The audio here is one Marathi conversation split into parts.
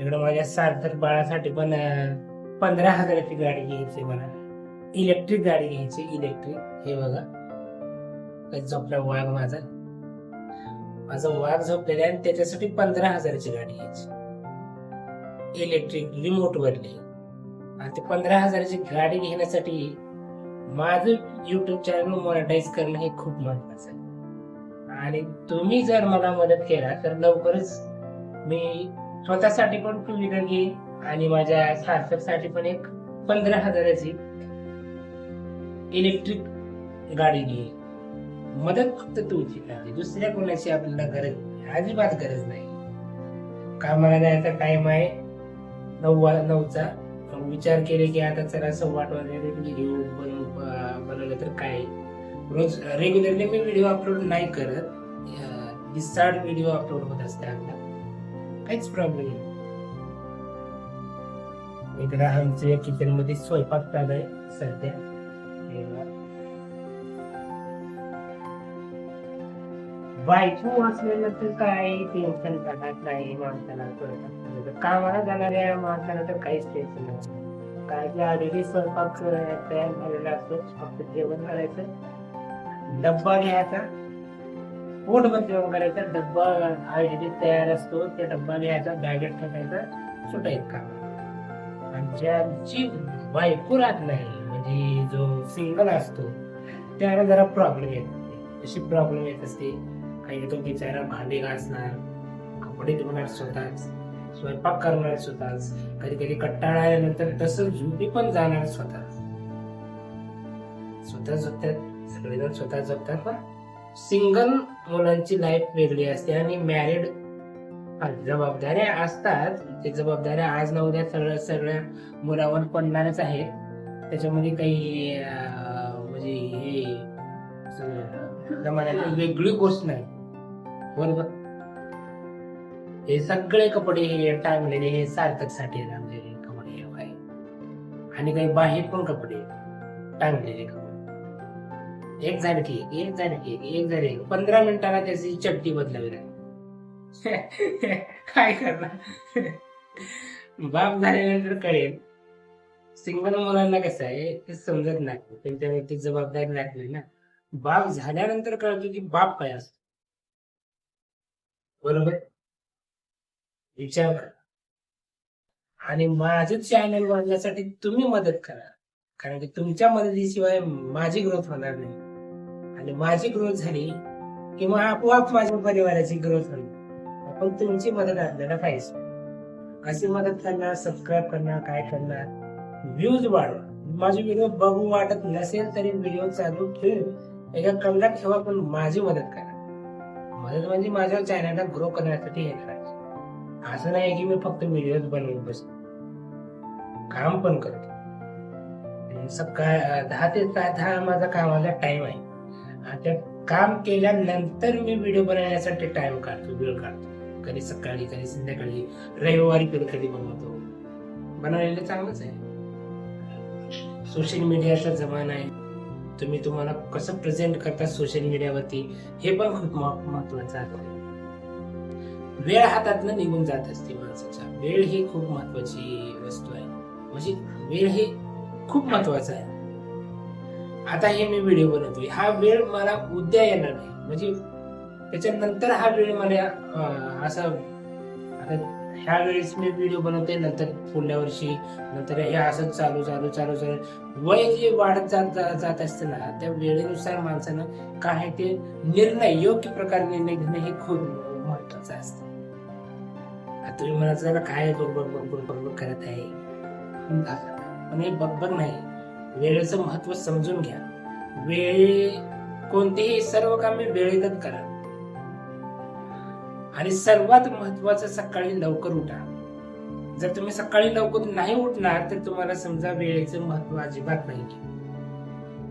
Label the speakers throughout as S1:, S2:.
S1: इकडं माझ्या सार्थक बाळासाठी पण पंधरा हजाराची गाडी घ्यायची मला इलेक्ट्रिक गाडी घ्यायची इलेक्ट्रिक हे बघा. झोपला वाघ माझा. माझा वाघ झोपलेला आहे आणि त्याच्यासाठी पंधरा हजाराची गाडी घ्यायची. इलेक्ट्रिक रिमोट वरली आणि ते पंधरा हजाराची गाडी घेण्यासाठी माझं युट्यूब चॅनल मॉनिटाईज करणं हे खूप महत्वाचं आहे. आणि तुम्ही जर मला मदत केला तर लवकरच मी स्वतःसाठी पण टू व्हीलर घेईन आणि माझ्या सार्थकसाठी पण एक पंधरा हजाराची इलेक्ट्रिक गाडी घेईन मदत फक्त तुझी लागते दुसऱ्या कोणाची आपल्याला गरज नाही. अजिबात गरज नाही. कामाला जायचा टाइम आहे. नऊवा नऊचा. विचार केले की आता चला सव्वा आठ व्हिडिओ बनवलं तर काय? रोज रेग्युलरली मी व्हिडिओ अपलोड नाही करत. दिसाड व्हिडिओ अपलोड होत असते आपला. काहीच प्रॉब्लेम नाही. इकडे आमच्या किचनमध्ये स्वयंपाक चालू आहे सध्या. बायको असलेलं तर काय टेन्शन राहत नाही माणसाला. कामाला जाणाऱ्या माणसाला तर काहीच टेन्शन नाही. काय की ऑलरेडी स्वयंपाक तयार झालेला असतो फक्त जेवण करायचं डब्बा घ्यायचा पोटभर जेवण करायचं डब्बा ऑलरेडी तयार असतो त्या डब्बा घ्यायचा बॅगेत टाकायचा सुटायचं काम. आणि ज्यांची बायको राहत नाही म्हणजे जो सिंगल असतो त्याला जरा प्रॉब्लेम येत अशी प्रॉब्लेम येत असते. काही तो बिचारा भांडी घासणार कपडे धुणार स्वतःच स्वयंपाक करणार स्वतःच. कधी कधी कंटाळा आल्यानंतर तसं झोपी पण जाणार स्वतः स्वतः झोपतात सगळेजण स्वतः झोपतात पण सिंगल मुलांची लाईफ वेगळी असते आणि मॅरिड जबाबदाऱ्या असतात. ते जबाबदाऱ्या आज ना उद्या सगळ्या सगळ्या मुलावर पडणारच आहेत. त्याच्यामध्ये काही म्हणजे हे असं वेगळी गोष्ट नाही. बरोबर? हे सगळे कपडे हे टांगलेले हे सार्थकसाठी टांगलेले म्हणजे कपडे आणि काही बाहेर पण कपडे टांगलेले कपडे. एक झालं की एक, झालं की एक, की एक. पंधरा मिनिटाला त्याची चड्डी बदलावी लागली. काय करणार? बाप झाल्यानंतर कळेल. सिंगल मुलांना कसं आहे ते समजत नाही. त्यांच्यावरती जबाबदारी लागली ना. बाप झाल्यानंतर कळतो की बाप काय असतो. बरोबर? विचार करा. आणि माझं चॅनल वाढण्यासाठी तुम्ही मदत करा. कारण की तुमच्या मदतीशिवाय माझी ग्रोथ होणार नाही. आणि माझी ग्रोथ झाली की मग आपोआप माझ्या परिवाराची ग्रोथ होईल. आपण तुमची मदत आपल्याला पाहिजे. अशी मदत करणार सबस्क्राईब करणार काय करणार व्ह्यूज वाढवा. माझे व्हिडिओ बघू वाटत नसेल तरी व्हिडिओ चालू ठेव. एका कमलात ठेवा पण माझी मदत करा. मदत म्हणजे माझ्या चॅनलला ग्रो करण्यासाठी हे करायचं. असं नाही की मी फक्त व्हिडिओ बनवून बसतो. काम पण करतो. सकाळ दहा ते सा- दहा माझा कामाला टाइम आहे. त्या काम केल्यानंतर मी व्हिडिओ बनवण्यासाठी टाइम काढतो वेळ काढतो. कधी सकाळी कधी संध्याकाळी रविवारी कधी कधी बनवतो. बनवलेलं चांगलंच आहे. सोशल मीडियाचा जमाना आहे. तुम्ही तुम्हाला कसं प्रेझेंट करता सोशल मीडियावरती हे पण खूप महत्वाचं आहे. वेळ हातातनं निघून जात असते माणसाच्या. वेळ ही खूप महत्वाची वस्तू आहे. म्हणजे वेळ ही खूप महत्त्वाचा आहे. आता हे मी व्हिडिओ बनवतोय. हा वेळ मला उद्या येणार नाही. म्हणजे त्याच्यानंतर हा वेळ मला असा आता ह्या वेळेस मी व्हिडिओ बनवते नंतर पुढल्या वर्षी नंतर हे असं चालू चालू चालू चालू. वय जे वाढत जात जात असते ना त्या वेळेनुसार माणसानं काय ते निर्णय योग्य प्रकारे निर्णय घेणं हे खूप महत्वाचं असतं. आता तुम्ही जरा काय बरोबर बरोबर बरोबर करत आहे. पण हे नाही. वेळेचं महत्त्व समजून घ्या. वेळे कोणतेही सर्व कामे वेळेतच करा. आणि सर्वात महत्वाचं सकाळी लवकर उठा. जर तुम्ही सकाळी लवकर नाही उठणार तर तुम्हाला समजा वेळेचं महत्त्व अजिबात नाही.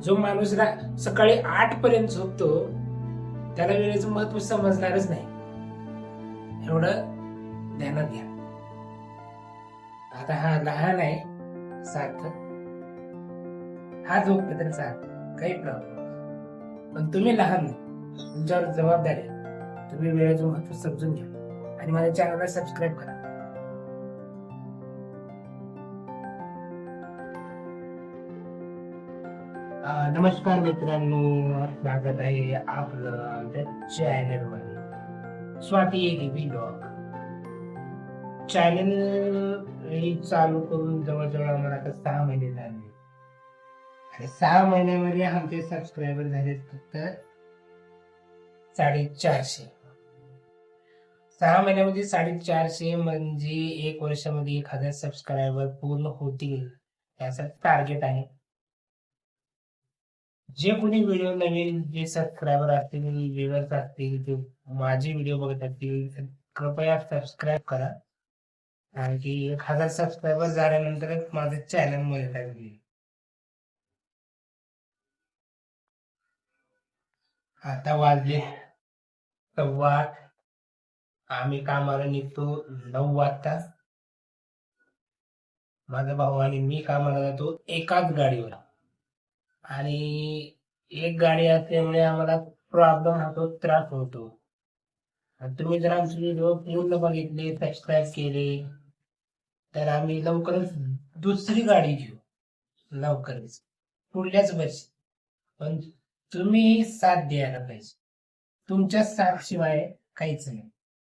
S1: जो माणूस सकाळी आठ पर्यंत झोपतो त्याला वेळेचं महत्त्व समजणारच नाही. एवढं ध्यानात घ्या. आता हा लहान आहे. सार्थक हा जो बदलचा काही प्रॉब्लेम पण तुम्ही लहान तुमच्यावर जबाबदारी तुम्ही वेळेचं महत्त्व समजून घ्या. आणि माझ्या चॅनलला सबस्क्राईब करा. नमस्कार मित्रांनो. स्वागत आहे आपलं आमच्या चॅनलवर स्वाती ब्लॉग चॅनल आणि चालू करून जवळजवळ आम्हाला आता सहा महिने झाले. आणि सहा महिन्यामध्ये आमचे सबस्क्रायबर झाले फक्त साडेचारशे. सहा महिन्यामध्ये साडेचारशे म्हणजे एक वर्षामध्ये एक हजार सबस्क्रायबर पूर्ण होतील याचा टार्गेट आहे. जे कोणी व्हिडिओ नवीन जे सबस्क्रायबर असतील व्ह्युअर्स असतील ते माझे व्हिडिओ बघत असतील कृपया सबस्क्राईब करा. कारण की एक हजार सबस्क्रायबर झाल्यानंतरच माझं चॅनलमध्ये होईल आता वाजले सव्वा आठ. आम्ही कामाला निघतो नऊ वाजता. माझा भाऊ आणि मी कामाला जातो एकाच गाडीवर. आणि एक गाडी असल्यामुळे आम्हाला प्रॉब्लेम होतो त्रास होतो. तुम्ही जर आमचे व्हिडिओ पूर्ण बघितले सबस्क्राईब केले तर आम्ही लवकरच दुसरी गाडी घेऊ. लवकरच. पुढल्याच वर्षी. पण तुम्ही साथ द्यायला पाहिजे. तुमच्या साथ शिवाय काहीच नाही.